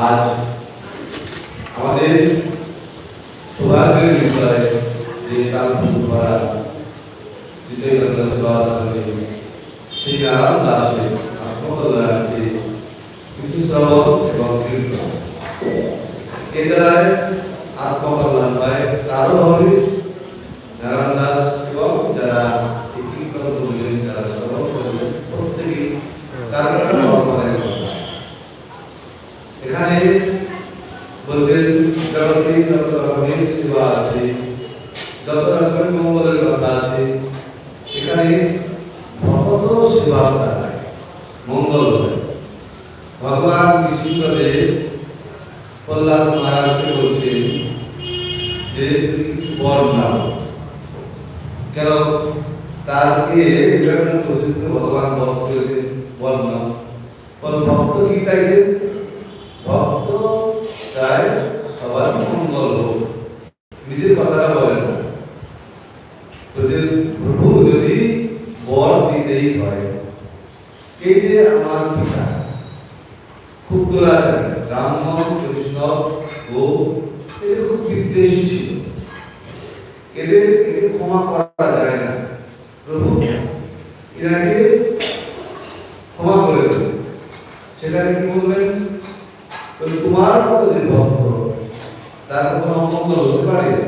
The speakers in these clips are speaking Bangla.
আজ আমাদের সৌভাগ্যের বিষয় যে কাল করা বিজয় সেবা সমিতি সেই আরাম দাসে আত্মকল্যাণকে কিছু শ্রবণ এবং কীর্তন এর দ্বারাই আত্মকল্যাণ পায় তারও হবে নারায়ণ দাস এবং যারা এই কীর্তন করবেন যারা শ্রবণ করবেন প্রত্যেকেই কারণ ভগবানের কথা এখানে বলছেন জগতে যত রকমের সেবা আছে যত রকমের মঙ্গলের কথা আছে এখানে ভগত সেবা দ্বারা মঙ্গল হয় ভগবান কৃষ্ণদেব প্রহ্লাদ মহারাজকে বলছেন যে তুমি কিছু বর নাও কেন তারকে বিভিন্ন প্রসিদ্ধ ভগবান ভক্ত হয়েছে বল নাও বল ভক্ত কি চাইছেন ভক্ত চায় সবার মঙ্গল হোক নিজের কথাটা বলেন। প্রভু যদি বর দিতেই হয় যে আমার পিতা? খুব দুরাচারী ব্রাহ্মণ বৈষ্ণব এদের খুব বিদ্বেষী ছিল। এদের ক্ষমা করা যায় না। প্রভু এনাকে ক্ষমা করে দেবে কি বললেন? বলে, তোমার মতো যে ভক্ত তার কোনো অমঙ্গল হতে পারে?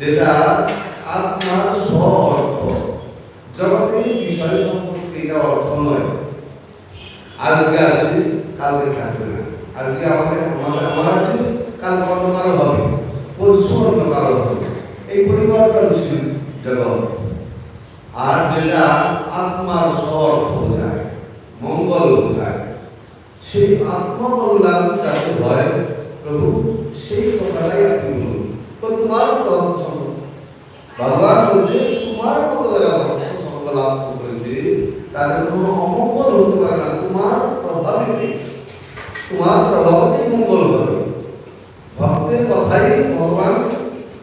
যেটা আত্মার স্ব অর্থ। জগতের বিষয় সম্পর্কে এটা অর্থ নয়। আজকে আছে, কালকে থাকবে না। আজকে আমাদের আমাদের আমার আছে কাল অন্য কারও হবে পরশু অন্য কারও হবে। এই পরিবর্তনশীল জগৎ। আর যেটা আত্মার স্ব অর্থ বোঝায়, মঙ্গল বোঝায়, সেই আত্মকল্যাণ যাতে হয়, প্রভু, সেই কথাটাই আপনি বলুন। তোমার মতো সম্ভব ভগবান বলছে, তোমার মতো ভক্ত সঙ্গ লাভ করেছে তাদের কোনো অমঙ্গল হতে পারে না। তোমার প্রভাবে তোমার প্রভাবেই মঙ্গল হবে। ভক্তের কথাই ভগবান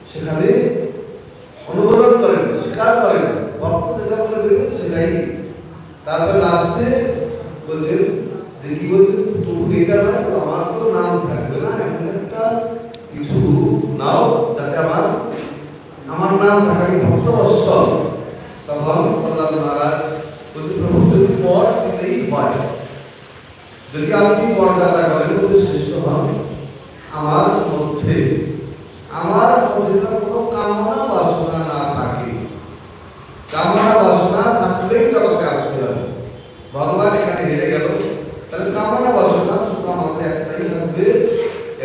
সেখানে অনুমোদন করেন, স্বীকার করেন। ভক্ত যেটা বলে দেবে সেটাই। তারপর লাস্টে বলছেন বলছেন তুমি এটা নয়, তো আমার তো নাম থাকবে না। এমন একটা কিছু নাও, যাতে আমার আমার নাম থাকে আমি ভক্ত অশ্বল তখন প্রহ্লাদ মহারাজ বলছি প্রভু যদি পর দিতেই হয়। যদি আপনি পরদাতা করেন বলতে শ্রেষ্ঠ হন আমার মধ্যে আমার মধ্যে কোনো কামনা বাসনা না থাকে কামনা বাসনা থাকলেই জগতে আসতে হবে ভগবান এখানে হেরে গেল তাহলে কামনা বাসনা শুধু আমাদের একটাই থাকবে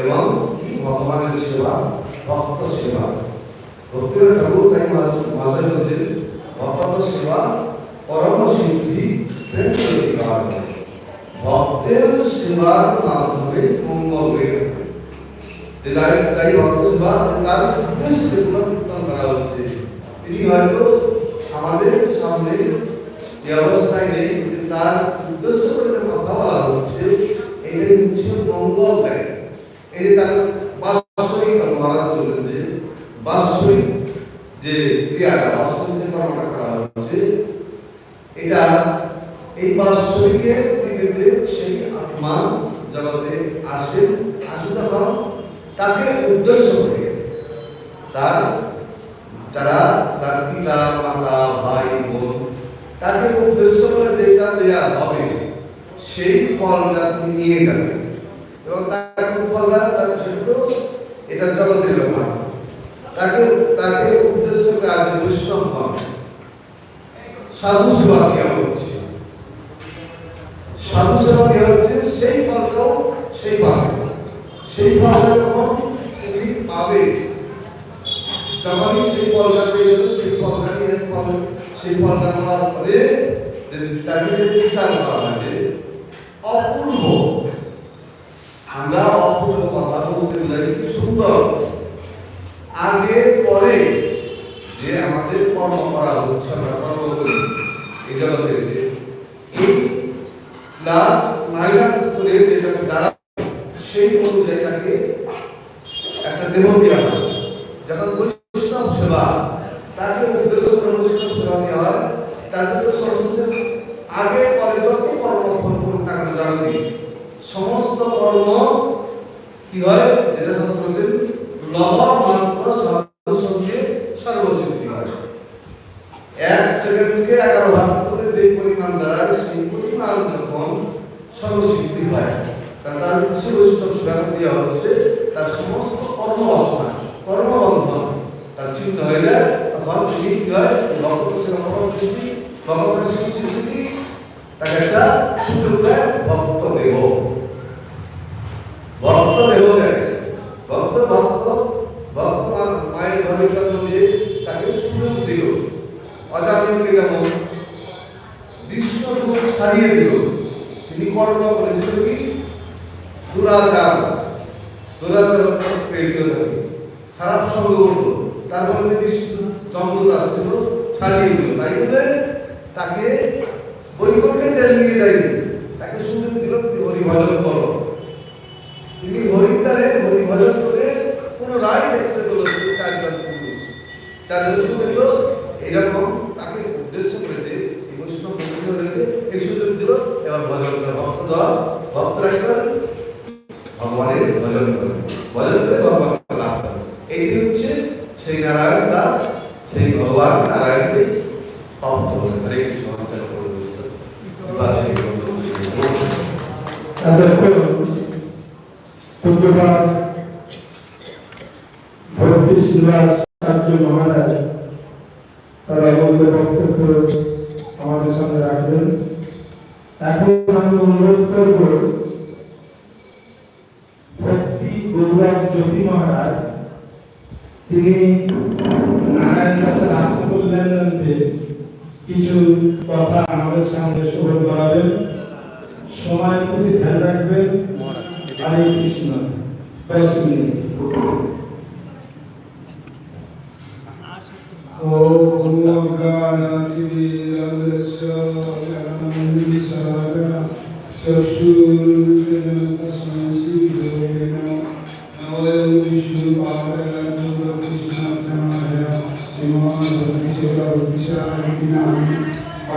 এবং কি ভগবানের সেবা ভক্ত সেবা ভক্তির ঠাকুর তাই মাসায় বলছেন ভক্ত সেবা পরম সিদ্ধি প্রেম ভক্তের সেবার মাধ্যমে মঙ্গল হয়ে তাই তাই ভক্ত সেবা তার উদ্দেশ্যে যেগুলো কীর্তন করা হচ্ছে। তিনি হয়তো আমাদের সামনে যে অবস্থায় নেই তার উদ্দেশ্য করে যে কথা বলা হচ্ছে এটাই হচ্ছে মঙ্গল দেয়। এই যে তার বাৎসরিক মহারাজ বললেন যে বাৎসরিক যে ক্রিয়াটা, বাৎসরিক যে কর্মটা করা হচ্ছে এটা এই বাৎসরিকের দিকে সেই আত্মা জগতে আসেন আসে তখন তাকে উদ্দেশ্য করে তার তারা, তার পিতা, মাতা, ভাই, বোন, তাকে উদ্দেশ্য করে যেটা দেওয়া হবে, সেই ফলটা তুমি নিয়ে যাবে এবং তাকে ফলটা তার সেটা এটা জগতের ব্যাপার। তাকে তাকে উদ্দেশ্য করে আজ বৈষ্ণব হন সাধু সেবা দেওয়া হচ্ছে সাধু সেবা দেওয়া হচ্ছে সেই ফলটাও সেই পাবে। সেই ফলটা যখন তুমি পাবে, যখনই সেই ফলটা পেয়ে গেল সেই ফলটা নিয়ে ফল সেই ফলটা পাওয়ার পরে তাকে বিচার করা হয় অপূর্ব। আমরা অপূর্ব কথা বলতে যাই সুন্দর। আগে পরে যে আমাদের কর্ম করা হচ্ছে, আমরা কর্ম করি এই জগতে এসে এই প্লাস মাইনাস করে যেটা দ্বারা সেই অনুযায়ী তাকে একটা দেহ দেওয়া হয় যখন বৈষ্ণব সেবা তাকে উদ্দেশ্য করে বৈষ্ণব সেবা দেওয়া হয় তার জন্য সরস্বতী আগে পরে যত কর্ম করুন না কেন জানতে সমস্ত কর্ম কি হয়? যেটা সংস্কৃতির লব মাত্র সঙ্গে সর্বসিদ্ধি হয়। এক সেকেন্ডকে এগারো ভাগ করে যে পরিমাণ দাঁড়ায়, সেই পরিমাণ যখন সর্বসিদ্ধি হয় তার উদ্দেশ্যে বৈষ্ণব সেবা দেওয়া হচ্ছে, তার সমস্ত কর্মবাসনা কর্মবন্ধন তার চিহ্ন হয়ে যায়। তখন তিনি কি হয়? করার দৃষ্টি ভগবতের স্বীকৃতি তাকে একটা সুযোগ ভক্ত দেহ। ভক্ত দেহ দেয় ভক্ত ভক্ত ভক্ত মায়ের ঘরে জন্ম দিয়ে তাকে সুযোগ দিল? অজামিনকে যেমন বিষ্ণু ছাড়িয়ে দিল। তিনি কর্ম করেছিল কি? দুরাচার। দুরাচার পেয়েছিল তাকে। খারাপ সঙ্গ করতো তার ফলে বিষ্ণু চন্দ্র আসছিল ছাড়িয়ে দিল। তাই বলে তাকে বৈকুণ্ঠে যে নিয়ে যায়নি তাকে সুযোগ দিল, তুমি হরিভজন করো। তিনি হরিদ্বারে হরিভজন করে পুনরায় দেখতে পেল চারজন পুরুষ। চারজন পুরুষ এইরকম তাকে উদ্দেশ্য করেছে এই বৈষ্ণব হয়েছে এই সুযোগ দিল, এবার ভজন করে। ভক্ত দল, ভক্তরা পূজ্যপাত ভক্তি শ্রীনিবাস আচার্য মহারাজ তার অমূল্য বক্তব্য আমাদের সামনে রাখবেন এখন আমি অনুরোধ করব ভক্তি গৌরব জ্যোতি মহারাজ তিনি নারায়ণ দাসের আত্মকল্যাণে কিছু কথা আমাদের সামনে শোভন করাবেন সময়ের প্রতি ধ্যান রাখবেন হরে কৃষ্ণ দশ মিনিট ॐ गानातिवीरस्य ज्ञानमन्दिसारा चक्षुर्विनं तस्मै श्रीगुरुवे नमः नमो विष्णुपादाय कृष्णाय श्रीमान् भक्तिसेवाविचारिणां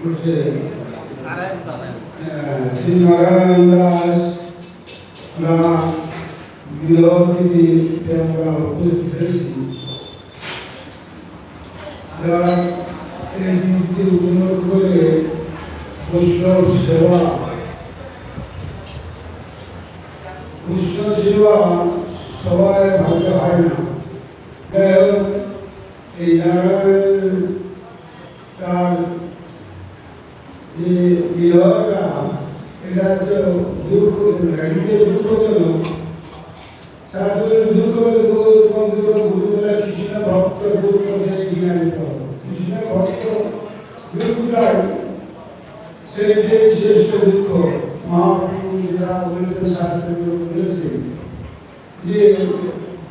শ্রী দাস নানা এই দিনটি উন্নত করে বৈষ্ণব সেবা বৈষ্ণব সেবা সবাই ভালো হয় না। এই নারায়ণ বিরহটা এটা হচ্ছে দুঃখ একদিকে